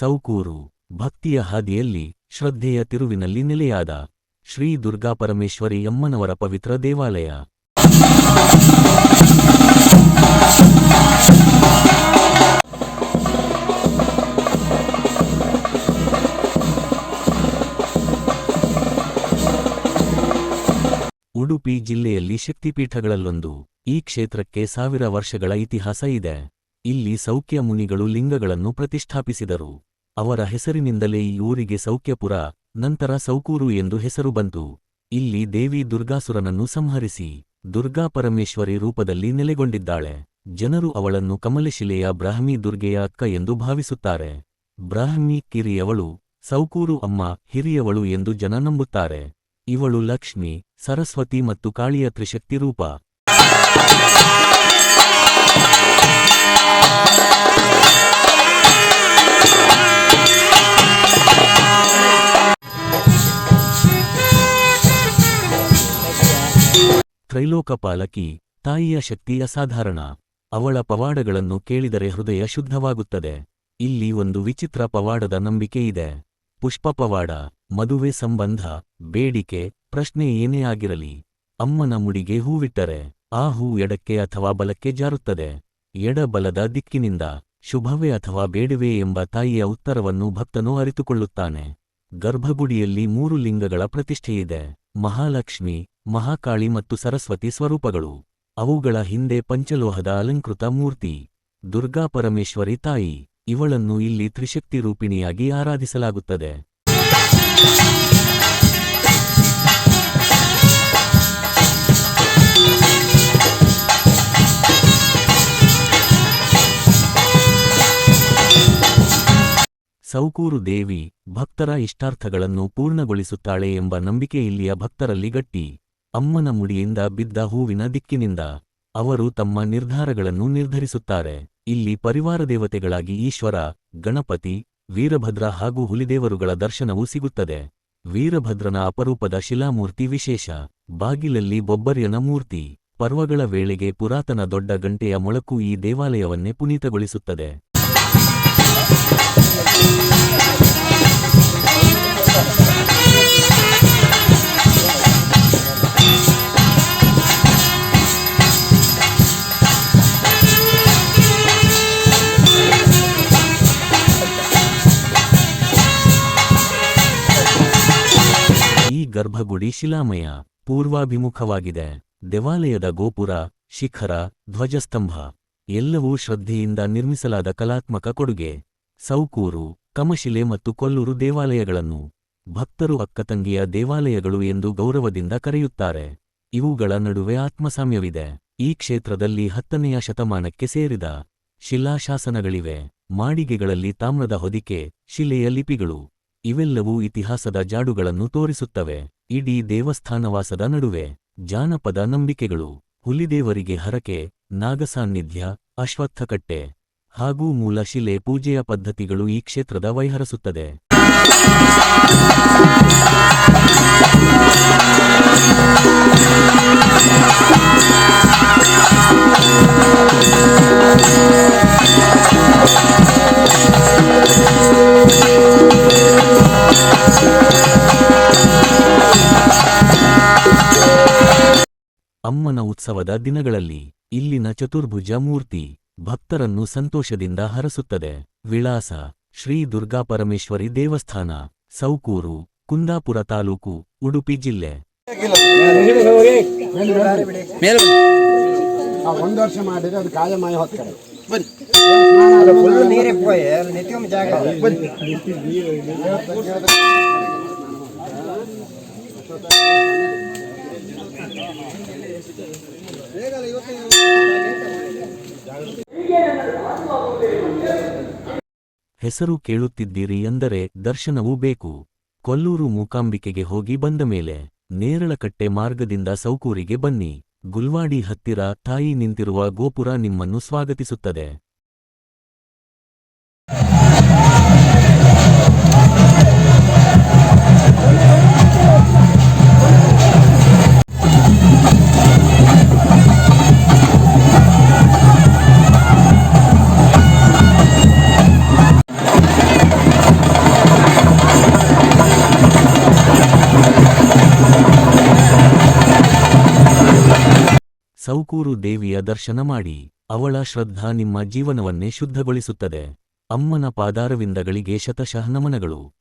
ಸೌಕೂರು ಭಕ್ತಿಯ ಹಾದಿಯಲ್ಲಿ ಶ್ರದ್ಧೆಯ ತಿರುವಿನಲ್ಲಿ ನೆಲೆಯಾದ ಶ್ರೀ ದುರ್ಗಾಪರಮೇಶ್ವರಿ ಅಮ್ಮನವರ ಪವಿತ್ರ ದೇವಾಲಯ. ಉಡುಪಿ ಜಿಲ್ಲೆಯಲ್ಲಿ ಶಕ್ತಿಪೀಠಗಳಲ್ಲೊಂದು ಈ ಕ್ಷೇತ್ರಕ್ಕೆ ಸಾವಿರ ವರ್ಷಗಳ ಇತಿಹಾಸ ಇದೆ. ಇಲ್ಲಿ ಸೌಖ್ಯ ಮುನಿಗಳು ಲಿಂಗಗಳನ್ನು ಪ್ರತಿಷ್ಠಾಪಿಸಿದರು. ಅವರ ಹೆಸರಿನಿಂದಲೇ ಈ ಊರಿಗೆ ಸೌಖ್ಯಪುರ, ನಂತರ ಸೌಕೂರು ಎಂದು ಹೆಸರು ಬಂತು. ಇಲ್ಲಿ ದೇವಿ ದುರ್ಗಾಸುರನನ್ನು ಸಂಹರಿಸಿ, ದುರ್ಗಾ ಪರಮೇಶ್ವರಿ ರೂಪದಲ್ಲಿ ನೆಲೆಗೊಂಡಿದ್ದಾಳೆ. ಜನರು ಅವಳನ್ನು ಕಮಲಶಿಲೆಯ ಬ್ರಾಹ್ಮಿ ದುರ್ಗೆಯ ಅಕ್ಕ ಎಂದು ಭಾವಿಸುತ್ತಾರೆ. ಬ್ರಾಹ್ಮಿ ಕಿರಿಯವಳು, ಸೌಕೂರು ಅಮ್ಮ ಹಿರಿಯವಳು ಎಂದು ಜನ ನಂಬುತ್ತಾರೆ. ಇವಳು ಲಕ್ಷ್ಮಿ, ಸರಸ್ವತಿ ಮತ್ತು ಕಾಳಿಯ ತ್ರಿಶಕ್ತಿ ರೂಪ. ತ್ರೈಲೋಕಪಾಲಕಿ, ತಾಯಿಯ ಶಕ್ತಿ ಅಸಾಧಾರಣ ಅವಳ ಪವಾಡಗಳನ್ನು ಕೇಳಿದರೆ ಹೃದಯ ಶುದ್ಧವಾಗುತ್ತದೆ. ಇಲ್ಲಿ ಒಂದು ವಿಚಿತ್ರ ಪವಾಡದ ನಂಬಿಕೆ ಇದೆ. ಪುಷ್ಪ ಮದುವೆ ಸಂಬಂಧ, ಬೇಡಿಕೆ, ಪ್ರಶ್ನೆ ಏನೇ ಆಗಿರಲಿ. ಅಮ್ಮನ ಮುಡಿಗೆ ಹೂವಿಟ್ಟರೆ, ಆ ಹೂ ಎಡಕ್ಕೆ ಅಥವಾ ಬಲಕ್ಕೆ ಜಾರುತ್ತದೆ. ಎಡಬಲದ ದಿಕ್ಕಿನಿಂದ, ಶುಭವೇ ಅಥವಾ ಬೇಡವೇ ಎಂಬ ತಾಯಿಯ ಉತ್ತರವನ್ನು ಭಕ್ತನು ಅರಿತುಕೊಳ್ಳುತ್ತಾನೆ. ಗರ್ಭಗುಡಿಯಲ್ಲಿ ಮೂರು ಲಿಂಗಗಳ ಪ್ರತಿಷ್ಠೆಯಿದೆ. ಮಹಾಲಕ್ಷ್ಮಿ, ಮಹಾಕಾಳಿ ಮತ್ತು ಸರಸ್ವತಿ ಸ್ವರೂಪಗಳು. ಅವುಗಳ ಹಿಂದೆ ಪಂಚಲೋಹದ ಅಲಂಕೃತ ಮೂರ್ತಿ. ದುರ್ಗಾ ಪರಮೇಶ್ವರಿ ತಾಯಿ. ಇವಳನ್ನು ಇಲ್ಲಿ ತ್ರಿಶಕ್ತಿ ರೂಪಿಣಿಯಾಗಿ ಆರಾಧಿಸಲಾಗುತ್ತದೆ. ಸೌಕೂರು ದೇವಿ ಭಕ್ತರ ಇಷ್ಟಾರ್ಥಗಳನ್ನು ಪೂರ್ಣಗೊಳಿಸುತ್ತಾಳೆ ಎಂಬ ನಂಬಿಕೆ ಇಲ್ಲಿಯ ಭಕ್ತರಲ್ಲಿ ಗಟ್ಟಿ. ಅಮ್ಮನ ಮುಡಿಯಿಂದ ಬಿದ್ದ ಹೂವಿನ ದಿಕ್ಕಿನಿಂದ ಅವರು ತಮ್ಮ ನಿರ್ಧಾರಗಳನ್ನು ನಿರ್ಧರಿಸುತ್ತಾರೆ. ಇಲ್ಲಿ ಪರಿವಾರ ದೇವತೆಗಳಾಗಿ ಈಶ್ವರ, ಗಣಪತಿ, ವೀರಭದ್ರ ಹಾಗೂ ಹುಲಿದೇವರುಗಳ ದರ್ಶನವೂ ಸಿಗುತ್ತದೆ. ವೀರಭದ್ರನ ಅಪರೂಪದ ಶಿಲಾಮೂರ್ತಿ ವಿಶೇಷ. ಬಾಗಿಲಲ್ಲಿ ಬೊಬ್ಬರ್ಯನ ಮೂರ್ತಿ. ಪರ್ವಗಳ ವೇಳೆಗೆ ಪುರಾತನ ದೊಡ್ಡ ಗಂಟೆಯ ಮೊಳಕು ಈ ದೇವಾಲಯವನ್ನೇ ಪುನೀತಗೊಳಿಸುತ್ತದೆ. ಈ ಗರ್ಭಗುಡಿ ಶಿಲಾಮಯ ಪೂರ್ವಾಭಿಮುಖವಾಗಿದೆ. ದೇವಾಲಯದ ಗೋಪುರ ಶಿಖರ ಧ್ವಜಸ್ತಂಭ ಎಲ್ಲವೂ ಶ್ರದ್ಧೆಯಿಂದ ನಿರ್ಮಿಸಲಾದ ಕಲಾತ್ಮಕ ಕೊಡುಗೆ. ಸೌಕೂರು, ಕಮಶಿಲೆ ಮತ್ತು ಕೊಲ್ಲೂರು ದೇವಾಲಯಗಳನ್ನು ಭಕ್ತರು ಅಕ್ಕತಂಗಿಯ ದೇವಾಲಯಗಳು ಎಂದು ಗೌರವದಿಂದ ಕರೆಯುತ್ತಾರೆ. ಇವುಗಳ ನಡುವೆ ಆತ್ಮಸಾಮ್ಯವಿದೆ. ಈ ಕ್ಷೇತ್ರದಲ್ಲಿ ಹತ್ತನೆಯ ಶತಮಾನಕ್ಕೆ ಸೇರಿದ ಶಿಲಾಶಾಸನಗಳಿವೆ. ಮಾಡಿಗೆಗಳಲ್ಲಿ ತಾಮ್ರದ ಹೊದಿಕೆ, ಶಿಲೆಯ ಲಿಪಿಗಳು, ಇವೆಲ್ಲವೂ ಇತಿಹಾಸದ ಜಾಡುಗಳನ್ನು ತೋರಿಸುತ್ತವೆ. ಇಡೀ ದೇವಸ್ಥಾನವಾಸದ ನಡುವೆ ಜಾನಪದ ನಂಬಿಕೆಗಳು, ಹುಲಿದೇವರಿಗೆ ಹರಕೆ, ನಾಗಸಾನ್ನಿಧ್ಯ, ಅಶ್ವತ್ಥಕಟ್ಟೆ ಹಾಗೂ ಮೂಲಶಿಲೆ ಪೂಜೆಯ ಪದ್ಧತಿಗಳು ಈ ಕ್ಷೇತ್ರದ ವೈಹರಿಸುತ್ತದೆ. ಅಮ್ಮನ ಉತ್ಸವದ ದಿನಗಳಲ್ಲಿ ಇಲ್ಲಿನ ಚತುರ್ಭುಜ ಮೂರ್ತಿ. ಭಕ್ತರನ್ನು ಸಂತೋಷದಿಂದ ಹರಸುತ್ತದೆ. ವಿಳಾಸ ಶ್ರೀ ದುರ್ಗಾಪರಮೇಶ್ವರಿ ದೇವಸ್ಥಾನ ಸೌಕೂರು ಕುಂದಾಪುರ ತಾಲೂಕು ಉಡುಪಿ ಜಿಲ್ಲೆ. ಆ ಒಂದು ವರ್ಷ ಮಾಡಿದ್ರೆ ಅದು ಕಾಯಮಾಯ ಹೊತ್ತಾರೆ ಫುಲ್ ನೀರೇ ಪೋಯ್ ಅಲ್ಲಿ ನಿತ್ಯೊಮ್ಮೆ ಜಾಗ ಹೆಸರು ಕೇಳುತ್ತಿದ್ದೀರಿ ಎಂದರೆ ದರ್ಶನವೂ ಬೇಕು. ಕೊಲ್ಲೂರು ಮೂಕಾಂಬಿಕೆಗೆ ಹೋಗಿ ಬಂದ ಮೇಲೆ ನೇರಳಕಟ್ಟೆ ಮಾರ್ಗದಿಂದ ಸೌಕೂರಿಗೆ ಬನ್ನಿ. ಗುಲ್ವಾಡಿ ಹತ್ತಿರ ತಾಯಿ ನಿಂತಿರುವ ಗೋಪುರ ನಿಮ್ಮನ್ನು ಸ್ವಾಗತಿಸುತ್ತದೆ. ಸೌಕೂರು ದೇವಿಯ ದರ್ಶನ ಮಾಡಿ ಅವಳ ಶ್ರದ್ಧಾ ನಿಮ್ಮ ಜೀವನವನ್ನೇ ಶುದ್ಧಗೊಳಿಸುತ್ತದೆ. ಅಮ್ಮನ ಪಾದಾರವಿಂದಗಳಿಗೆ ಶತಶಃ ನಮನಗಳು.